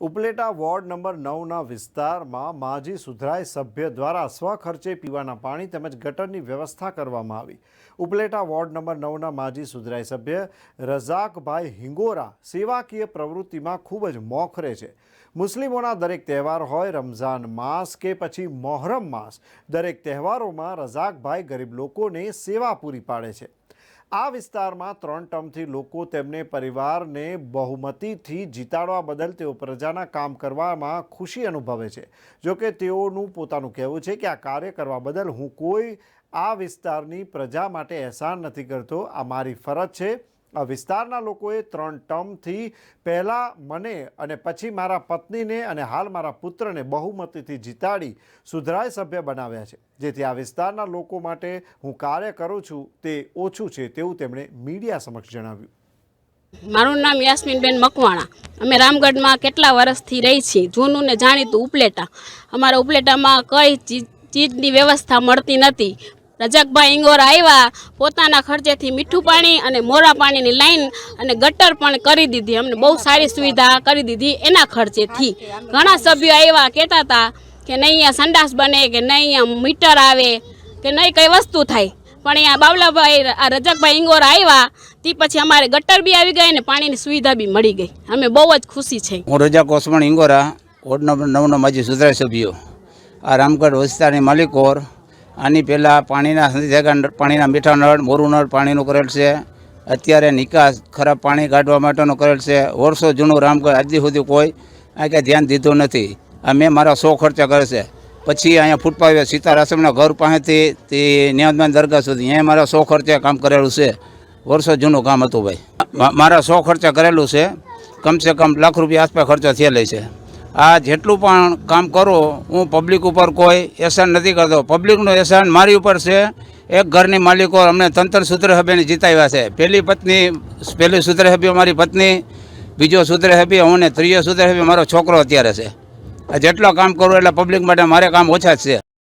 Upleta ward number નવના વિસ્તારમાં માજી સુધરાઈ સભ્ય દ્વારા સ્વખર્ચે પીવાના પાણી તેમજ ગટરની વ્યવસ્થા કરવામાં આવી. ઉપલેટા વોર્ડ નંબર નવના માજી સુધરાઈ સભ્ય રઝાકભાઈ હિંગોરા સેવાકીય પ્રવૃત્તિમાં ખૂબ જ મોખરે છે. મુસ્લિમોના દરેક તહેવાર હોય રમઝાન માસ કે પછી મોહરમ માસ, દરેક તહેવારોમાં રઝાકભાઈ ગરીબ લોકોને સેવા પૂરી પાડે છે. આ વિસ્તારમાં ત્રણ ટર્મથી લોકો તેમને પરિવારને બહુમતીથી જીતાડવા બદલ તેઓ પ્રજાના કામ કરવામાં ખુશી અનુભવે છે. જોકે તેઓનું પોતાનું કહેવું છે કે આ કાર્ય કરવા બદલ હું કોઈ આ વિસ્તારની પ્રજા માટે અહેસાન નથી કરતો. આ મારી ફરજ છે. આ વિસ્તારના લોકોએ ત્રણ ટર્મથી પહેલાં મને અને પછી મારા પત્નીને અને હાલ મારા પુત્રને બહુમતીથી જીતાડી સુધરાય સભ્ય બનાવ્યા છે. જેથી આ વિસ્તારના લોકો માટે હું કાર્ય કરું છું તે ઓછું છે તેવું તેમણે મીડિયા સમક્ષ જણાવ્યું. મારું નામ યાસ્મીનબેન મકવાણા. અમે રામગઢમાં કેટલા વર્ષથી રહી છીએ? જૂનું ને જાણીતું ઉપલેટા. અમારા ઉપલેટામાં કઈ ચીજની વ્યવસ્થા મળતી નથી. રજાકભાઈ ઇંગોર આવ્યા, પોતાના ખર્ચેથી મીઠું પાણી અને મોરા પાણીની લાઈન અને ગટર પણ કરી દીધી. અમને બહુ સારી સુવિધા કરી દીધી એના ખર્ચેથી. ઘણા સભ્યો આવ્યા, કહેતા હતા કે નહીં, અહીંયા સંડાસ બને, કે નહીં, અહીંયા મીટર આવે, કે નહીં, કઈ વસ્તુ થાય. પણ અહીંયા બાવલાભાઈ, આ રજાકભાઈ ઇંગોર આવ્યા, તે પછી અમારે ગટર બી આવી ગઈ અને પાણીની સુવિધા બી મળી ગઈ. અમે બહુ જ ખુશી છે. હું રજાક કોસમણ ઇંગોરા વોર્ડ નંબર નવનો માજી સુધરાય સભ્યો. આ રામગઢ વિસ્તારની માલિકોર આની પહેલાં પાણીના સંધિજાગા પાણીના મીઠા નળ, મોરું નળ પાણીનું કરેલ છે. અત્યારે નિકાસ, ખરાબ પાણી કાઢવા માટેનું કરેલ છે. વર્ષો જૂનું રામગઢ આજ સુધી કોઈ આ કંઈ ધ્યાન દીધું નથી. આ મેં મારા સો ખર્ચા કરે છે. પછી અહીંયા ફૂટપાથ સીતારાસમના ઘર પાસેથી તે નિયમદાન દરગાહ સુધી અહીંયા મારા સો ખર્ચે કામ કરેલું છે. વર્ષો જૂનું કામ હતું ભાઈ. મારા સો ખર્ચા કરેલું છે. કમસે કમ લાખ રૂપિયા આસપાસ ખર્ચો થયેલો છે. આ જેટલું પણ કામ કરું, હું પબ્લિક ઉપર કોઈ એહસાન નથી કરતો. પબ્લિકનું એહસાન મારી ઉપર છે. એક ઘરની માલિકો અમને તંત્ર સૂત્ર હબેને જીતાવ્યા છે. પહેલી પત્ની, પહેલી સૂત્ર હબી મારી પત્ની, બીજો સૂત્ર હબી હું ને ત્રીજો સૂત્ર હબી મારો છોકરો અત્યારે છે. આ જેટલો કામ કરું એટલે પબ્લિક માટે મારે કામ ઓછા જ છે.